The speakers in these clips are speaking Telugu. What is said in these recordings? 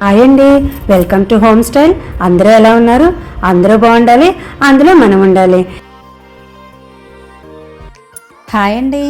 హాయ్ అండి వెల్కమ్ టు హోమ్ స్టైల్ అందరూ ఎలా ఉన్నారు? అందరూ బాగుండాలి అందులో మనం ఉండాలి. హాయ్ అండి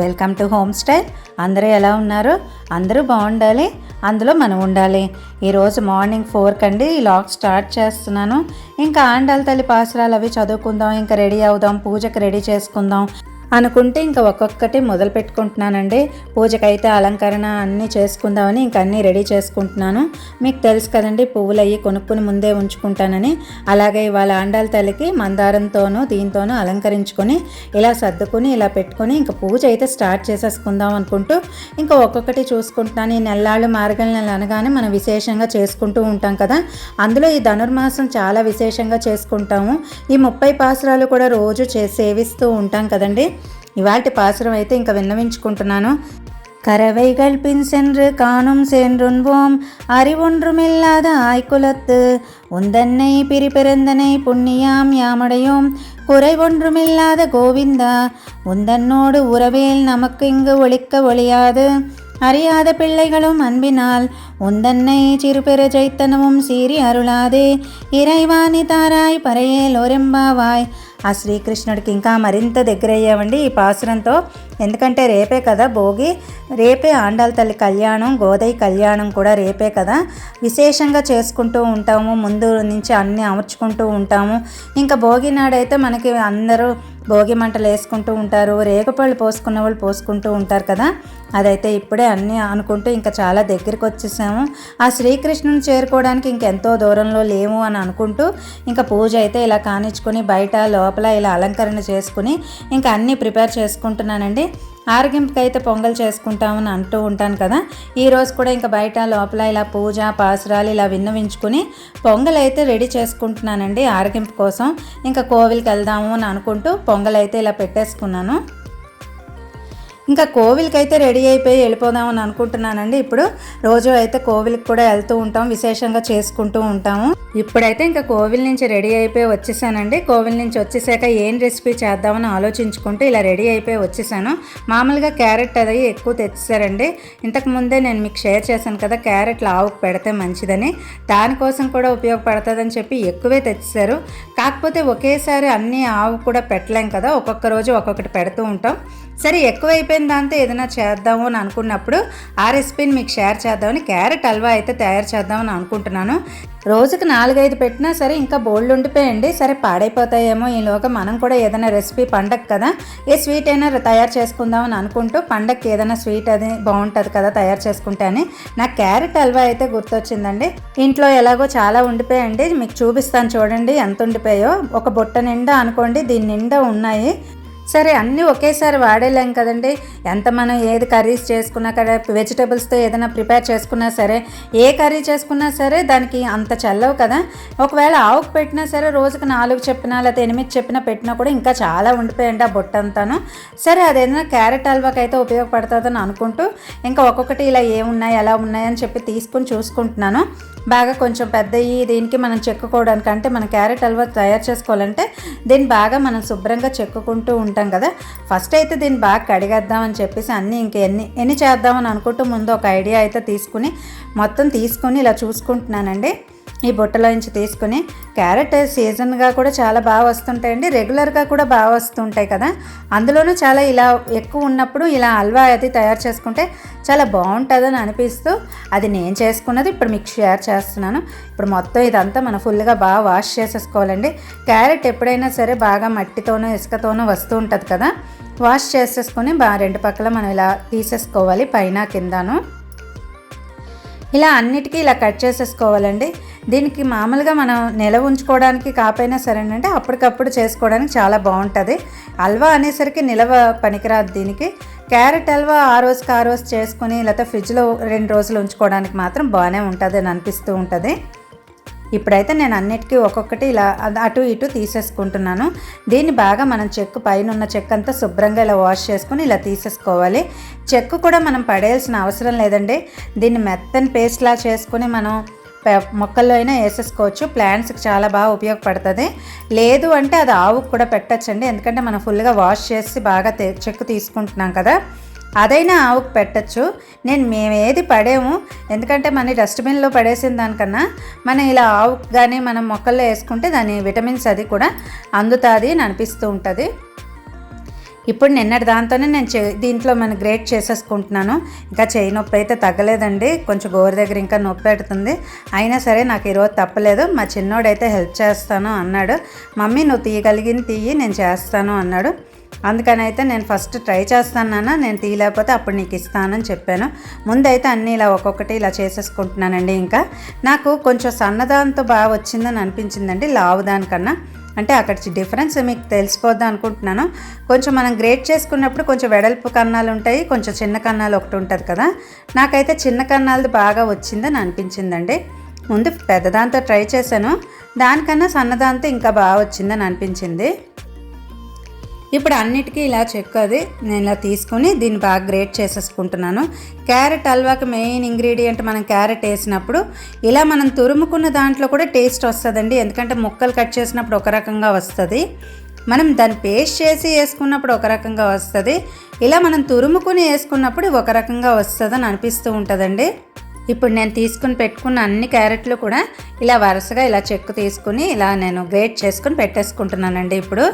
వెల్కమ్ టు హోమ్ స్టైల్ అందరూ ఎలా ఉన్నారు? అందరూ బాగుండాలి అందులో మనం ఉండాలి. ఈరోజు మార్నింగ్ ఫోర్ కండి ఈ లాగ్ స్టార్ట్ చేస్తున్నాను. ఇంకా ఆండాల తల్లి పాసురాలు అవి చదువుకుందాం ఇంకా రెడీ అవుదాం పూజకి రెడీ చేసుకుందాం. అనుకుంటే ఇంకా ఒక్కొక్కటి మొదలు పెట్టుకుంటున్నానండి. పూజకైతే అలంకరణ అన్నీ చేసుకుందామని ఇంక అన్నీ రెడీ చేసుకుంటున్నాను. మీకు తెలుసు కదండి పువ్వులు అవి కొనుక్కుని ముందే ఉంచుకుంటానని. అలాగే ఇవాళ ఆండాల తల్లికి మందారంతోనూ దీంతోనూ అలంకరించుకొని ఇలా సర్దుకుని ఇలా పెట్టుకొని ఇంకా పూజ అయితే స్టార్ట్ చేసేసుకుందాం అనుకుంటూ ఇంకా ఒక్కొక్కటి చూసుకుంటున్నాను. ఈ నెల్లాళ్ళు మార్గల నెల అనగానే మనం విశేషంగా చేసుకుంటూ ఉంటాం కదా. అందులో ఈ ధనుర్మాసం చాలా విశేషంగా చేసుకుంటాము. ఈ ముప్పై పాసురాలు కూడా రోజు చే సేవిస్తూ ఉంటాం కదండి. ఇవాటి పాసురం అయితే ఇంకా విన్నవించుకుంటున్నాను கரவைகள் பின் சென்று காணும் சென்றுண்போம் அறிவொன்றுமில்லாத ஆய்குலத்து உந்தன்னை பிரிபிறந்தனை புண்ணியாம் யாமடையோம் குறைவொன்றுமில்லாத கோவிந்தா உந்தன்னோடு உறவேல் நமக்கு இங்கு ஒழிக்க ஒழியாது அறியாத பிள்ளைகளும் அன்பினால் உந்தன்னை சிறுபெரு చైతన్యముం సీరి అరుళాదే ఇరైవాని తారాయ్ పరయేల్ ఒరెంబావాయ్ ఆ శ్రీకృష్ణుడికి ఇంకా మరింత దగ్గరయ్యామండి ఈ పాసురంతో. ఎందుకంటే రేపే కదా భోగి రేపే ఆండాల తల్లి కళ్యాణం గోదయ్య కళ్యాణం కూడా రేపే కదా. విశేషంగా చేసుకుంటూ ఉంటాము ముందు నుంచి అన్నీ అమర్చుకుంటూ ఉంటాము. ఇంకా భోగి నాడైతే మనకి అందరూ భోగి మంటలు వేసుకుంటూ ఉంటారు రేగుపళ్ళు పోసుకున్న వాళ్ళు పోసుకుంటూ ఉంటారు కదా. అదైతే ఇప్పుడే అన్నీ అనుకుంటూ ఇంకా చాలా దగ్గరికి వచ్చేసాము. ఆ శ్రీకృష్ణుని చేరుకోవడానికి ఇంకెంతో దూరంలో లేము అని అనుకుంటూ ఇంకా పూజ అయితే ఇలా కానిచ్చుకొని బయట లోపల ఇలా అలంకరణ చేసుకుని ఇంకా అన్నీ ప్రిపేర్ చేసుకుంటున్నానండి. ఆరోగ్యంకి అయితే పొంగల్ చేసుకుంటామని అంటూ ఉంటాను కదా. ఈరోజు కూడా ఇంకా బయట లోపల ఇలా పూజ పాసురాలు ఇలా విన్నవించుకుని పొంగల్ అయితే రెడీ చేసుకుంటున్నానండి ఆరగింపు కోసం. ఇంకా కోవిల్కి వెళ్దాము అని అనుకుంటూ పొంగల్ అయితే ఇలా పెట్టేసుకున్నాను. ఇంకా కోవిల్కి అయితే రెడీ అయిపోయి వెళ్ళిపోదామని అనుకుంటున్నానండి. ఇప్పుడు రోజు అయితే కోవిల్కి కూడా వెళ్తూ ఉంటాం విశేషంగా చేసుకుంటూ ఉంటాము. ఇప్పుడైతే ఇంకా కోవిల్ నుంచి రెడీ అయిపోయి వచ్చేసానండి. కోవిల్ నుంచి వచ్చేసాక ఏం రెసిపీ చేద్దామని ఆలోచించుకుంటూ ఇలా రెడీ అయిపోయి వచ్చేసాను. మామూలుగా క్యారెట్ అది ఎక్కువ తెచ్చేసారండి. ఇంతకు ముందే నేను మీకు షేర్ చేశాను కదా క్యారెట్లు ఆవుకు పెడితే మంచిదని. దానికోసం కూడా ఉపయోగపడుతుందని చెప్పి ఎక్కువే తెచ్చేసారు. కాకపోతే ఒకేసారి అన్ని ఆవు కూడా పెట్టలేం కదా ఒక్కొక్క రోజు ఒక్కొక్కటి పెడుతూ ఉంటాం. సరే ఎక్కువైపోయిన దాంతో ఏదైనా చేద్దాము అని అనుకున్నప్పుడు ఆ రెసిపీని మీకు షేర్ చేద్దామని క్యారెట్ హల్వా అయితే తయారు చేద్దామని అనుకుంటున్నాను. రోజుకి నాలుగైదు పెట్టినా సరే ఇంకా బోల్డ్ ఉండిపోయండి. సరే పాడైపోతాయేమో ఈలోగా మనం కూడా ఏదైనా రెసిపీ పండగ కదా ఏ స్వీట్ అయినా తయారు చేసుకుందామని అనుకుంటూ పండగకి ఏదైనా స్వీట్ అది బాగుంటుంది కదా తయారు చేసుకుంటే అని నాకు క్యారెట్ హల్వా అయితే గుర్తొచ్చిందండి. ఇంట్లో ఎలాగో చాలా ఉండిపోయండి. మీకు చూపిస్తాను చూడండి ఎంత ఉండిపోయో. ఒక బుట్ట నిండా అనుకోండి దీని నిండా ఉన్నాయి. సరే అన్నీ ఒకేసారి వాడేలేం కదండి. ఎంత మనం ఏది కర్రీస్ చేసుకున్నా కదా వెజిటబుల్స్తో ఏదైనా ప్రిపేర్ చేసుకున్నా సరే ఏ కర్రీ చేసుకున్నా సరే దానికి అంత చల్లవు కదా. ఒకవేళ ఆవుకు పెట్టినా సరే రోజుకి నాలుగు చెప్పినా లేకపోతే ఎనిమిది చెప్పినా పెట్టినా కూడా ఇంకా చాలా ఉండిపోయండి ఆ బొట్ట అంతాను సరే అదేదైనా క్యారెట్ హల్వాకి అయితే ఉపయోగపడుతుందని అనుకుంటూ ఇంకా ఒక్కొక్కటి ఇలా ఏమున్నాయి ఎలా ఉన్నాయి అని చెప్పి తీసుకుని చూసుకుంటున్నాను. బాగా కొంచెం పెద్దవి దీనికి మనం చెక్కుకోవడానికి అంటే మన క్యారెట్ హల్వా తయారు చేసుకోవాలంటే దీన్ని బాగా మనం శుభ్రంగా చెక్కుకుంటూ ఉంటాం కదా. ఫస్ట్ అయితే దీన్ని బాగా కడిగేద్దామని చెప్పేసి అన్నీ ఇంక ఎన్ని ఎన్ని చేద్దామని అనుకుంటూ ముందు ఒక ఐడియా అయితే తీసుకుని మొత్తం తీసుకుని ఇలా చూసుకుంటున్నానండి. ఈ బుట్టలో నుంచి తీసుకుని క్యారెట్ సీజన్గా కూడా చాలా బాగా వస్తుంటాయండి. రెగ్యులర్గా కూడా బాగా వస్తుంటాయి కదా. అందులోనూ చాలా ఇలా ఎక్కువ ఉన్నప్పుడు ఇలా హల్వా అది తయారు చేసుకుంటే చాలా బాగుంటుందని అనిపిస్తూ అది నేను చేసుకున్నది ఇప్పుడు మీకు షేర్ చేస్తున్నాను. ఇప్పుడు మొత్తం ఇదంతా మనం ఫుల్గా బాగా వాష్ చేసేసుకోవాలండి. క్యారెట్ ఎప్పుడైనా సరే బాగా మట్టితోనూ ఇసుకతోనూ వస్తూ ఉంటుంది కదా. వాష్ చేసేసుకొని బాగా రెండు పక్కల మనం ఇలా తీసేసుకోవాలి పైన కిందను. ఇలా అన్నిటికీ ఇలా కట్ చేసేసుకోవాలండి. దీనికి మామూలుగా మనం నిల ఉంచుకోవడానికి కాపోయినా సరేనంటే అప్పటికప్పుడు చేసుకోవడానికి చాలా బాగుంటుంది. హల్వా అనేసరికి నిలవ పనికిరాదు దీనికి. క్యారెట్ హల్వా ఆ రోజుకి ఆ రోజు చేసుకుని లేకపోతే ఫ్రిడ్జ్లో రెండు రోజులు ఉంచుకోవడానికి మాత్రం బాగానే ఉంటుంది అని అనిపిస్తూ ఉంటుంది. ఇప్పుడైతే నేను అన్నిటికీ ఒక్కొక్కటి ఇలా అటు ఇటు తీసేసుకుంటున్నాను. దీన్ని బాగా మనం చెక్కు పైన ఉన్న చెక్ అంతా శుభ్రంగా ఇలా వాష్ చేసుకుని ఇలా తీసేసుకోవాలి. చెక్కు కూడా మనం పడేయాల్సిన అవసరం లేదండి. దీన్ని మెత్తని పేస్ట్లా చేసుకుని మనం మొక్కల్లో అయినా వేసేసుకోవచ్చు. ప్లాంట్స్కి చాలా బాగా ఉపయోగపడుతుంది. లేదు అంటే అది ఆవుకు కూడా పెట్టచ్చండి. ఎందుకంటే మనం ఫుల్గా వాష్ చేసి బాగా చెక్కు తీసుకుంటున్నాం కదా. అదైనా ఆవుకు పెట్టచ్చు. నేను మేమేది పడేము. ఎందుకంటే మన డస్ట్బిన్లో పడేసిన దానికన్నా మనం ఇలా ఆవుకు కానీ మనం మొక్కల్లో వేసుకుంటే దాని విటమిన్స్ అది కూడా అందుతుంది అని అనిపిస్తూ ఉంటుంది. ఇప్పుడు నిన్నటి దాంతోనే నేను చే దీంట్లో మనం గ్రేట్ చేసేసుకుంటున్నాను. ఇంకా చేయి నొప్పి అయితే తగ్గలేదండి. కొంచెం గోరు దగ్గర ఇంకా నొప్పి పెడుతుంది. అయినా సరే నాకు ఈరోజు తప్పలేదు. మా చిన్నోడైతే హెల్ప్ చేస్తాను అన్నాడు. మమ్మీ నువ్వు తీయగలిగింది తీయి నేను చేస్తాను అన్నాడు. అందుకని అయితే నేను ఫస్ట్ ట్రై చేస్తాను నేను తీయలేకపోతే అప్పుడు నీకు ఇస్తానని చెప్పాను. ముందైతే అన్నీ ఇలా ఒక్కొక్కటి ఇలా చేసేసుకుంటున్నానండి ఇంకా. నాకు కొంచెం సన్నదాంతో బాగా వచ్చిందని అనిపించిందండి లావు దానికన్నా అంటే అక్కడ డిఫరెన్స్ మీకు తెలిసిపోద్దాం అనుకుంటున్నాను. కొంచెం మనం గ్రేట్ చేసుకున్నప్పుడు కొంచెం వెడల్పు కన్నాలు ఉంటాయి కొంచెం చిన్న కన్నాలు ఒకటి ఉంటుంది కదా. నాకైతే చిన్న కన్నాలది బాగా వచ్చిందని అనిపించిందండి. ముందు పెద్దదాంతో ట్రై చేశాను. దానికన్నా సన్నదాంతో ఇంకా బాగా వచ్చిందని అనిపించింది. ఇప్పుడు అన్నిటికీ ఇలా చెక్కు అది. నేను ఇలా తీసుకొని దీన్ని బాగా గ్రేట్ చేసేసుకుంటున్నాను. క్యారెట్ హల్వాకి మెయిన్ ఇంగ్రీడియంట్ మనం క్యారెట్ వేసినప్పుడు ఇలా మనం తురుముకున్న దాంట్లో కూడా టేస్ట్ వస్తుందండి. ఎందుకంటే ముక్కలు కట్ చేసినప్పుడు ఒక రకంగా వస్తుంది. మనం దాన్ని పేస్ట్ చేసి వేసుకున్నప్పుడు ఒక రకంగా వస్తుంది. ఇలా మనం తురుముకుని వేసుకున్నప్పుడు ఒక రకంగా వస్తుందని అనిపిస్తూ ఉంటుందండి. ఇప్పుడు నేను తీసుకుని పెట్టుకున్న అన్ని క్యారెట్లు కూడా ఇలా వరుసగా ఇలా చెక్కు తీసుకుని ఇలా నేను గ్రేట్ చేసుకుని పెట్టేసుకుంటున్నానండి ఇప్పుడు.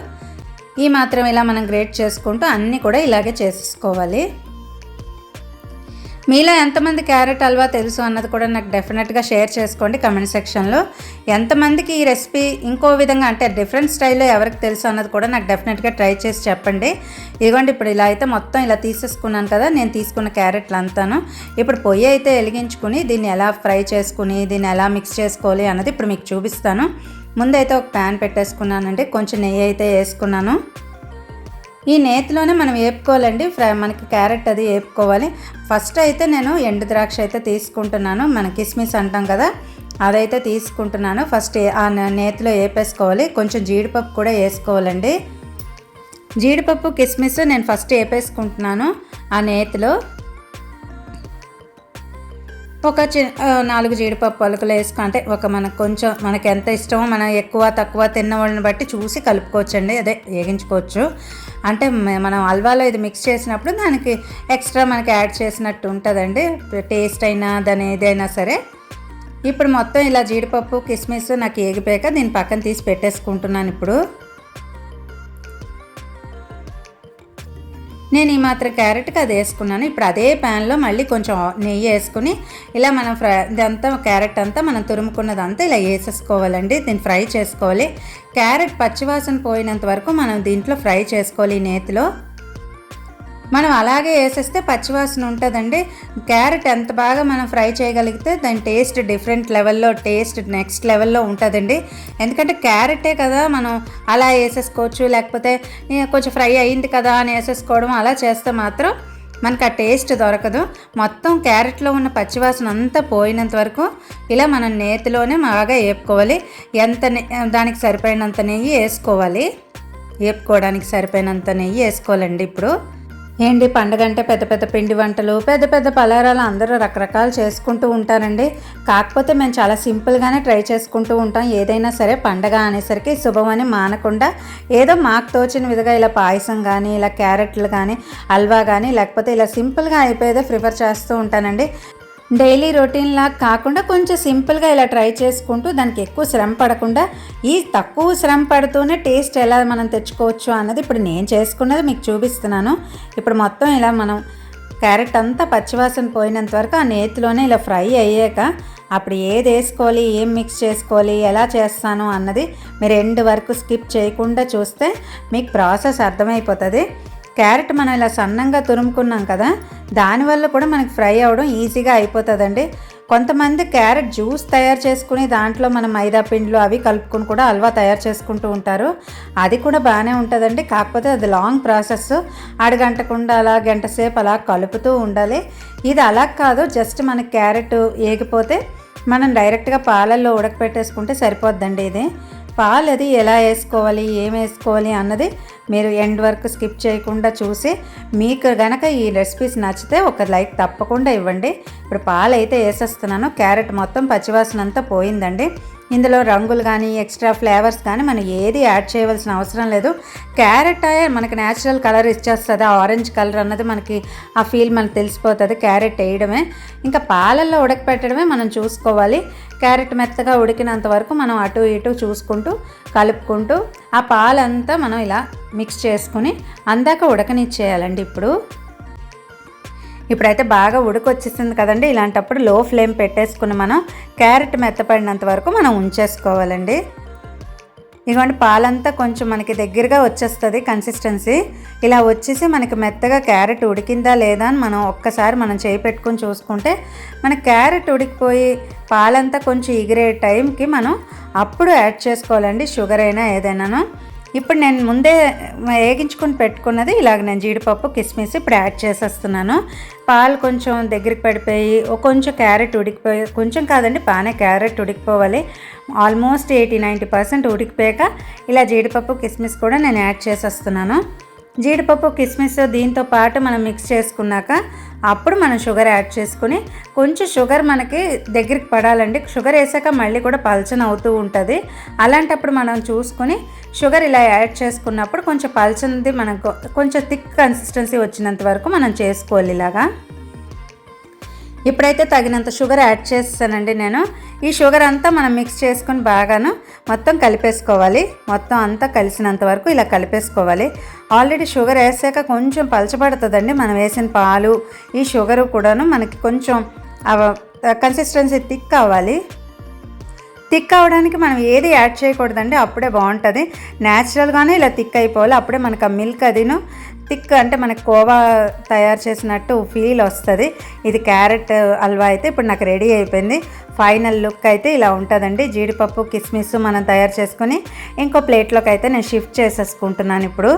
ఈ మాత్రం ఇలా మనం గ్రేట్ చేసుకుంటూ అన్నీ కూడా ఇలాగే చేసేసుకోవాలి మీలో ఎంతమంది క్యారెట్ హల్వా తెలుసు అన్నది కూడా నాకు డెఫినెట్గా షేర్ చేసుకోండి కమెంట్ సెక్షన్లో. ఎంతమందికి ఈ రెసిపీ ఇంకో విధంగా అంటే డిఫరెంట్ స్టైల్లో ఎవరికి తెలుసు అన్నది కూడా నాకు డెఫినెట్గా ట్రై చేసి చెప్పండి. ఇదిగోండి ఇప్పుడు ఇలా అయితే మొత్తం ఇలా తీసేసుకున్నాను కదా నేను తీసుకున్న క్యారెట్లు అంతాను. ఇప్పుడు పొయ్యి అయితే వెలిగించుకుని దీన్ని ఎలా ఫ్రై చేసుకుని దీన్ని ఎలా మిక్స్ చేసుకోవాలి అన్నది ఇప్పుడు మీకు చూపిస్తాను. ముందైతే ఒక ప్యాన్ పెట్టేసుకున్నానండి. కొంచెం నెయ్యి అయితే వేసుకున్నాను. ఈ నేతిలోనే మనం వేపుకోవాలండి ఫ్రై మనకి క్యారెట్ అది వేపుకోవాలి ఫస్ట్ అయితే నేను ఎండు ద్రాక్ష అయితే తీసుకుంటున్నాను. మన కిస్మిస్ అంటాం కదా అదైతే తీసుకుంటున్నాను. ఫస్ట్ ఆ నేతిలో వేపేసుకోవాలి కొంచెం జీడిపప్పు కూడా వేసుకోవాలండి. జీడిపప్పు కిస్మిస్ నేను ఫస్ట్ వేపేసుకుంటున్నాను ఆ నేతిలో. ఒక చి నాలుగు జీడిపప్పు పలుకులు వేసుకుంటే ఒక మనకు కొంచెం మనకి ఎంత ఇష్టమో మనం ఎక్కువ తక్కువ తిన్న వాళ్ళని బట్టి చూసి కలుపుకోవచ్చండి అదే వేగించుకోవచ్చు. అంటే మనం హల్వాలో ఇది మిక్స్ చేసినప్పుడు దానికి ఎక్స్ట్రా మనకి యాడ్ చేసినట్టు ఉంటుందండి టేస్ట్ అయినా దాని ఏదైనా సరే. ఇప్పుడు మొత్తం ఇలా జీడిపప్పు కిస్మిస్ నాకు ఏగిపోయాక దీన్ని పక్కన తీసి పెట్టేసుకుంటున్నాను ఇప్పుడు. నేను ఈ మాత్రం క్యారెట్కి అది వేసుకున్నాను. ఇప్పుడు అదే ప్యాన్లో మళ్ళీ కొంచెం నెయ్యి వేసుకుని ఇలా మనం ఫ్రై ఇదంతా క్యారెట్ అంతా మనం తురుముకున్నదంతా ఇలా వేసేసుకోవాలండి. దీన్ని ఫ్రై చేసుకోవాలి. క్యారెట్ పచ్చివాసన పోయినంత వరకు మనం దీంట్లో ఫ్రై చేసుకోవాలి నేతిలో. మనం అలాగే వేసేస్తే పచ్చివాసన ఉంటుందండి. క్యారెట్ ఎంత బాగా మనం ఫ్రై చేయగలిగితే దాని టేస్ట్ డిఫరెంట్ లెవెల్లో టేస్ట్ నెక్స్ట్ లెవెల్లో ఉంటుందండి. ఎందుకంటే క్యారెటే కదా మనం అలా వేసేసుకోవచ్చు లేకపోతే కొంచెం ఫ్రై అయింది కదా అని వేసేసుకోవడం అలా చేస్తే మాత్రం మనకు ఆ టేస్ట్ దొరకదు. మొత్తం క్యారెట్లో ఉన్న పచ్చివాసన అంతా పోయినంత వరకు ఇలా మనం నేతిలోనే బాగా వేపుకోవాలి. ఎంత దానికి సరిపోయినంత నెయ్యి వేసుకోవాలి. వేపుకోవడానికి సరిపోయినంత నెయ్యి వేసుకోవాలండి ఇప్పుడు. ఏంటి పండగ అంటే పెద్ద పెద్ద పిండి వంటలు పెద్ద పెద్ద పలారాలు అందరూ రకరకాలు చేసుకుంటూ ఉంటారండి. కాకపోతే మేము చాలా సింపుల్గానే ట్రై చేసుకుంటూ ఉంటాం. ఏదైనా సరే పండగ అనేసరికి శుభమని మానకుండా ఏదో మాకు తోచిన విధంగా ఇలా పాయసం కానీ ఇలా క్యారెట్లు కానీ హల్వా కానీ లేకపోతే ఇలా సింపుల్గా అయిపోయేదే ప్రిఫర్ చేస్తూ ఉంటానండి. డైలీ రొటీన్ లాగా కాకుండా కొంచెం సింపుల్గా ఇలా ట్రై చేసుకుంటూ దానికి ఎక్కువ శ్రమ పడకుండా ఈ తక్కువ శ్రమ పడుతూనే టేస్ట్ ఎలా మనం తెచ్చుకోవచ్చు అన్నది ఇప్పుడు నేను చేసుకున్నది మీకు చూపిస్తున్నాను. ఇప్పుడు మొత్తం ఇలా మనం క్యారెట్ అంతా పచ్చివాసన పోయినంత వరకు ఆ నేతిలోనే ఇలా ఫ్రై అయ్యాక అప్పుడు ఏది వేసుకోవాలి ఏం మిక్స్ చేసుకోవాలి ఎలా చేస్తాను అన్నది మీరు ఎండ్ వరకు స్కిప్ చేయకుండా చూస్తే మీకు ప్రాసెస్ అర్థమైపోతుంది. క్యారెట్ మనం ఇలా సన్నంగా తురుముకున్నాం కదా దానివల్ల కూడా మనకి ఫ్రై అవ్వడం ఈజీగా అయిపోతుందండి. కొంతమంది క్యారెట్ జ్యూస్ తయారు చేసుకుని దాంట్లో మనం మైదా పిండ్లు అవి కలుపుకొని కూడా హల్వా తయారు చేసుకుంటూ ఉంటారు. అది కూడా బాగానే ఉంటుందండి. కాకపోతే అది లాంగ్ ప్రాసెస్ అడగంటకుండా అలా గంట సేపు అలా కలుపుతూ ఉండాలి. ఇది అలా కాదు జస్ట్ మన క్యారెట్ ఏగిపోతే మనం డైరెక్ట్గా పాలల్లో ఉడకపెట్టేసుకుంటే సరిపోద్దండి ఇది. పాలు అది ఎలా వేసుకోవాలి ఏం వేసుకోవాలి అన్నది మీరు ఎండ్ వరకు స్కిప్ చేయకుండా చూసి మీకు గనక ఈ రెసిపీస్ నచ్చితే ఒక లైక్ తప్పకుండా ఇవ్వండి. ఇప్పుడు పాలు అయితే వేసేస్తున్నాను. క్యారెట్ మొత్తం పచ్చివాసన అంతా పోయిందండి. ఇందులో రంగులు కానీ ఎక్స్ట్రా ఫ్లేవర్స్ కానీ మనం ఏది యాడ్ చేయవలసిన అవసరం లేదు. క్యారెట్ మనకి న్యాచురల్ కలర్ ఇచ్చేస్తుంది. ఆ ఆరెంజ్ కలర్ అన్నది మనకి ఆ ఫీల్ మనకు తెలిసిపోతుంది. క్యారెట్ వేయడమే. ఇంకా పాలల్లో ఉడకపెట్టడమే మనం చూసుకోవాలి. క్యారెట్ మెత్తగా ఉడికినంత వరకు మనం అటు ఇటు చూసుకుంటూ కలుపుకుంటూ ఆ పాలంతా మనం ఇలా మిక్స్ చేసుకుని అందాక ఉడకనిచ్చేయాలండి ఇప్పుడు. ఇప్పుడైతే బాగా ఉడకొచ్చేసింది కదండి. ఇలాంటప్పుడు లో ఫ్లేమ్ పెట్టేసుకుని మనం క్యారెట్ మెత్తపడినంత వరకు మనం ఉంచేసుకోవాలండి. ఇదిగోండి పాలంతా కొంచెం మనకి దగ్గరగా వచ్చేస్తుంది కన్సిస్టెన్సీ ఇలా వచ్చేసి మనకి మెత్తగా క్యారెట్ ఉడికిందా లేదా అని మనం ఒక్కసారి మనం చేయి పెట్టుకొని చూసుకుంటే మన క్యారెట్ ఉడికిపోయి పాలంతా కొంచెం ఎగిరే టైంకి మనం అప్పుడు యాడ్ చేసుకోవాలండి. షుగర్ అయినా ఏదైనాను. ఇప్పుడు నేను ముందే వేగించుకొని పెట్టుకున్నది ఇలాగ నేను జీడిపప్పు కిస్మిస్ ఇప్పుడు యాడ్ చేసేస్తున్నాను. పాలు కొంచెం దగ్గరికి పడిపోయి కొంచెం క్యారెట్ ఉడికిపోయి కొంచెం కాదండి బాగానే క్యారెట్ ఉడికిపోవాలి. ఆల్మోస్ట్ ఎయిటీ నైంటీ పర్సెంట్ ఉడికిపోయాక ఇలా జీడిపప్పు కిస్మిస్ కూడా నేను యాడ్ చేసేస్తున్నాను. జీడిపప్పు కిస్మిస్ దీంతో పాటు మనం మిక్స్ చేసుకున్నాక అప్పుడు మనం షుగర్ యాడ్ చేసుకుని కొంచెం షుగర్ మనకి దగ్గరికి పడాలండి. షుగర్ వేసాక మళ్ళీ కూడా పల్చన అవుతూ ఉంటుంది. అలాంటప్పుడు మనం చూసుకుని షుగర్ ఇలా యాడ్ చేసుకున్నప్పుడు కొంచెం పల్చనది మనకు కొంచెం థిక్ కన్సిస్టెన్సీ వచ్చినంత వరకు మనం చేసుకోవాలి ఇలాగా. ఇప్పుడైతే తగినంత షుగర్ యాడ్ చేస్తానండి నేను. ఈ షుగర్ అంతా మనం మిక్స్ చేసుకుని బాగాను మొత్తం కలిపేసుకోవాలి. మొత్తం అంతా కలిసినంత వరకు ఇలా కలిపేసుకోవాలి. ఆల్రెడీ షుగర్ వేసాక కొంచెం పలచబడుతుందండి. మనం వేసిన పాలు ఈ షుగరు కూడాను మనకి కొంచెం కన్సిస్టెన్సీ థిక్ అవ్వాలి. థిక్ అవ్వడానికి మనం ఏది యాడ్ చేయకూడదండి అప్పుడే బాగుంటుంది. న్యాచురల్గానే ఇలా థిక్ అయిపోవాలి. అప్పుడే మనకు ఆ మిల్క్ అదిను థిక్ అంటే మనకు కోవా తయారు చేసినట్టు ఫీల్ వస్తుంది. ఇది క్యారెట్ హల్వా అయితే ఇప్పుడు నాకు రెడీ అయిపోయింది. ఫైనల్ లుక్ అయితే ఇలా ఉంటుందండి. జీడిపప్పు కిస్మిస్ మనం తయారు చేసుకొని ఇంకో ప్లేట్లోకి అయితే నేను షిఫ్ట్ చేసేసుకుంటున్నాను ఇప్పుడు.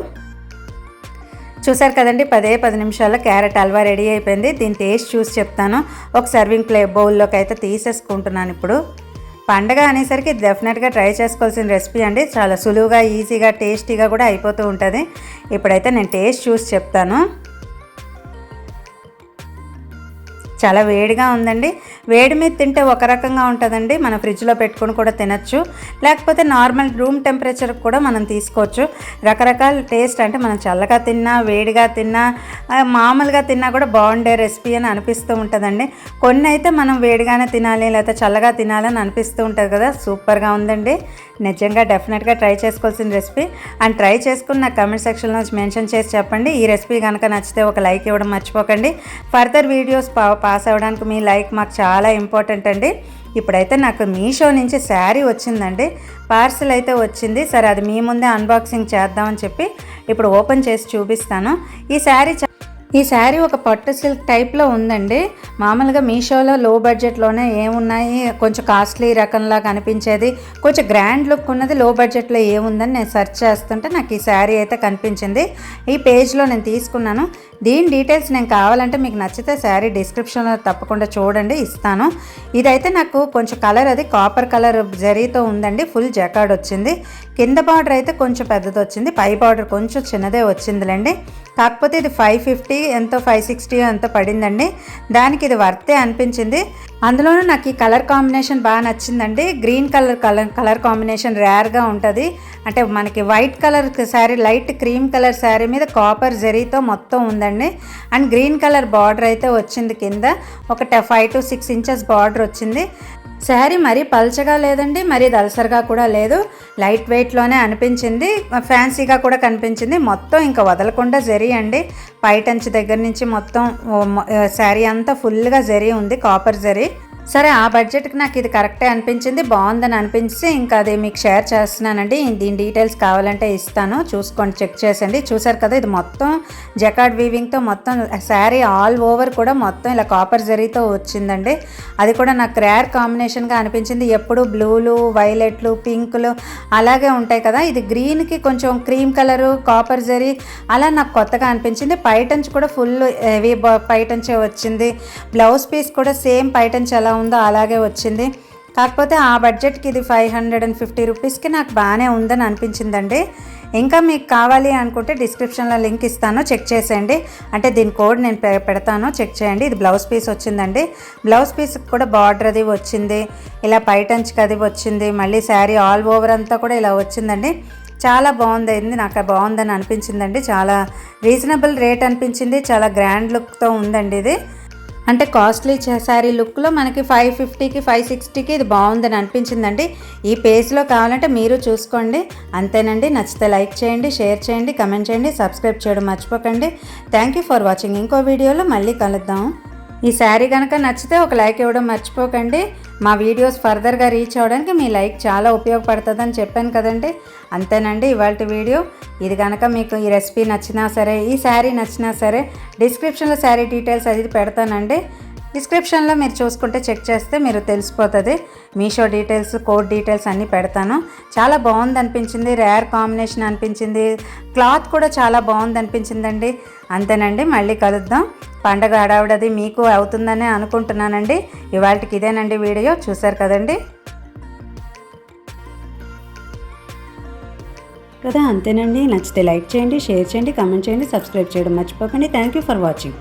చూసారు కదండి పదే పది నిమిషాల్లో క్యారెట్ హల్వా రెడీ అయిపోయింది. దీని టేస్ట్ చూసి చెప్తాను. ఒక సర్వింగ్ ప్లే బౌల్లోకి అయితే తీసేసుకుంటున్నాను ఇప్పుడు. పండగ అనేసరికి డెఫినెట్గా ట్రై చేసుకోవాల్సిన రెసిపీ అండి. చాలా సులువుగా ఈజీగా టేస్టీగా కూడా అయిపోతూ ఉంటుంది. ఇప్పుడైతే నేను టేస్ట్ చూసి చెప్తాను. చాలా వేడిగా ఉందండి. వేడి మీద తింటే ఒక రకంగా ఉంటుందండి. మన ఫ్రిడ్జ్లో పెట్టుకొని కూడా తినచ్చు. లేకపోతే నార్మల్ రూమ్ టెంపరేచర్ కూడా మనం తీసుకోవచ్చు. రకరకాల టేస్ట్ అంటే మనం చల్లగా తిన్నా వేడిగా తిన్నా మామూలుగా తిన్నా కూడా బాగుండే రెసిపీ అని అనిపిస్తూ ఉంటుందండి. కొన్ని అయితే మనం వేడిగానే తినాలి లేకపోతే చల్లగా తినాలని అనిపిస్తూ ఉంటుంది కదా. సూపర్గా ఉందండి. నిజంగా డెఫినెట్గా ట్రై చేసుకోవాల్సిన రెసిపీ. అండ్ ట్రై చేసుకుని నాకు కమెంట్ సెక్షన్లో మెన్షన్ చేసి చెప్పండి. ఈ రెసిపీ కనుక నచ్చితే ఒక లైక్ ఇవ్వడం మర్చిపోకండి. ఫర్దర్ వీడియోస్ పాస్ అవ్వడానికి మీ లైక్ మాకు చాలా ఇంపార్టెంట్ అండి. ఇప్పుడైతే నాకు మీషో నుంచి శారీ వచ్చిందండి. పార్సిల్ అయితే వచ్చింది. సరే అది మీ ముందే అన్బాక్సింగ్ చేద్దామని చెప్పి ఇప్పుడు ఓపెన్ చేసి చూపిస్తాను. ఈ శారీ ఈ శారీ ఒక పట్టు సిల్క్ టైప్లో ఉందండి. మామూలుగా మీషోలో లో బడ్జెట్లోనే ఏమున్నాయి? కొంచెం కాస్ట్లీ రకంలా కనిపించేది కొంచెం గ్రాండ్ లుక్ ఉన్నది లో బడ్జెట్లో ఏముందని నేను సెర్చ్ చేస్తుంటే నాకు ఈ శారీ అయితే కనిపించింది. ఈ పేజ్లో నేను తీసుకున్నాను. దీని డీటెయిల్స్ నేను కావాలంటే మీకు నచ్చితే శారీ డిస్క్రిప్షన్లో తప్పకుండా చూడండి ఇస్తాను. ఇదైతే నాకు కొంచెం కలర్ అది కాపర్ కలర్ జరీతో ఉందండి ఫుల్ జకాడ్ వచ్చింది. కింద బార్డర్ అయితే కొంచెం పెద్దది వచ్చింది. పై బార్డర్ కొంచెం చిన్నదే వచ్చిందిలేండి. కాకపోతే ఇది ఫైవ్ ఫిఫ్టీ ఎంతో ఫైవ్ సిక్స్టీ ఎంతో పడిందండి. దానికి ఇది వర్తే అనిపించింది. అందులోనూ నాకు ఈ కలర్ కాంబినేషన్ బాగా నచ్చిందండి. Green colour colour colour combination రేర్గా ఉంటుంది. అంటే మనకి white colour sari light cream colour sari మీద కాపర్ జరీతో మొత్తం ఉందండి. అండ్ గ్రీన్ కలర్ బార్డర్ అయితే వచ్చింది కింద. ఒక five to six inches border వచ్చింది. శారీ మరీ పల్చగా లేదండి మరీ దలసరిగా కూడా లేదు. లైట్ వెయిట్లోనే అనిపించింది. ఫ్యాన్సీగా కూడా కనిపించింది. మొత్తం ఇంకా వదలకుండా జరి అండి. పైటంచి దగ్గర నుంచి మొత్తం శారీ అంతా ఫుల్గా జరి ఉంది కాపర్ జరి. సరే ఆ బడ్జెట్కి నాకు ఇది కరెక్టే అనిపించింది బాగుందని అనిపించి ఇంకా అది మీకు షేర్ చేస్తున్నానండి. దీని డీటెయిల్స్ కావాలంటే ఇస్తాను. చూసుకోండి చెక్ చేసండి చూసారు కదా ఇది మొత్తం జకాడ్ వీవింగ్తో మొత్తం శారీ ఆల్ ఓవర్ కూడా మొత్తం ఇలా కాపర్ జరీతో వచ్చిందండి. అది కూడా నాకు రేర్ కాంబినేషన్గా అనిపించింది. ఎప్పుడు బ్లూలు వైలెట్లు పింకులు అలాగే ఉంటాయి కదా. ఇది గ్రీన్కి కొంచెం క్రీమ్ కలరు కాపర్ జరీ అలా నాకు కొత్తగా అనిపించింది. పైటంచ్ కూడా ఫుల్ హెవీ పైటంచే వచ్చింది. బ్లౌజ్ పీస్ కూడా సేమ్ పైటంచ్ ఎలా ఉందో అలాగే వచ్చింది. కాకపోతే ఆ బడ్జెట్కి ఇది ఫైవ్ హండ్రెడ్ అండ్ ఫిఫ్టీ రూపీస్కి నాకు బాగానే ఉందని అనిపించిందండి. ఇంకా మీకు కావాలి అనుకుంటే డిస్క్రిప్షన్లో లింక్ ఇస్తాను. చెక్ చేసేయండి. అంటే దీని కోడ్ నేను పె- పెడతాను. చెక్ చేయండి. ఇది బ్లౌజ్ పీస్ వచ్చిందండి. బ్లౌజ్ పీస్ కూడా బార్డర్ అది వచ్చింది. ఇలా పైటంచ్కి అది వచ్చింది. మళ్ళీ శారీ ఆల్ ఓవర్ అంతా కూడా ఇలా వచ్చిందండి. చాలా బాగుంది నాకు బాగుందని అనిపించిందండి. చాలా రీజనబుల్ రేట్ అనిపించింది. చాలా గ్రాండ్ లుక్తో ఉందండి ఇది. అంటే కాస్ట్లీ శారీ లుక్లో మనకి ఫైవ్ ఫిఫ్టీకి ఫైవ్ సిక్స్టీకి ఇది బాగుందని అనిపించిందండి. ఈ పేజ్లో కావాలంటే మీరు చూసుకోండి. అంతేనండి. నచ్చితే లైక్ చేయండి షేర్ చేయండి కమెంట్ చేయండి సబ్స్క్రైబ్ చేయడం మర్చిపోకండి. థ్యాంక్ యూ ఫర్ వాచింగ్ ఇంకో వీడియోలో మళ్ళీ కలుద్దాం. ఈ శారీ కనుక నచ్చితే ఒక లైక్ ఇవ్వడం మర్చిపోకండి. మా వీడియోస్ ఫర్దర్గా రీచ్ అవ్వడానికి మీ లైక్ చాలా ఉపయోగపడుతుందని చెప్పాను కదండి. అంతేనండి ఇవాళ వీడియో. ఇది కనుక మీకు ఈ రెసిపీ నచ్చినా సరే ఈ శారీ నచ్చినా సరే డిస్క్రిప్షన్లో శారీ డీటెయిల్స్ అది పెడతానండి. డిస్క్రిప్షన్లో మీరు చూసుకుంటే చెక్ చేస్తే మీరు తెలిసిపోతుంది. మీషో డీటెయిల్స్ కోడ్ డీటెయిల్స్ అన్నీ పెడతాను. చాలా బాగుంది అనిపించింది. రేర్ కాంబినేషన్ అనిపించింది. క్లాత్ కూడా చాలా బాగుంది అనిపించిందండి. అంతేనండి మళ్ళీ కలుద్దాం. పండగ హడావిడది మీకు అవుతుందనే అనుకుంటున్నానండి. ఇవాళకి ఇదేనండి వీడియో. చూశారు కదండి? కదా అంతేనండి. నచ్చితే లైక్ చేయండి షేర్ చేయండి కామెంట్ చేయండి సబ్స్క్రైబ్ చేయడం మర్చిపోకండి. Thank you for watching.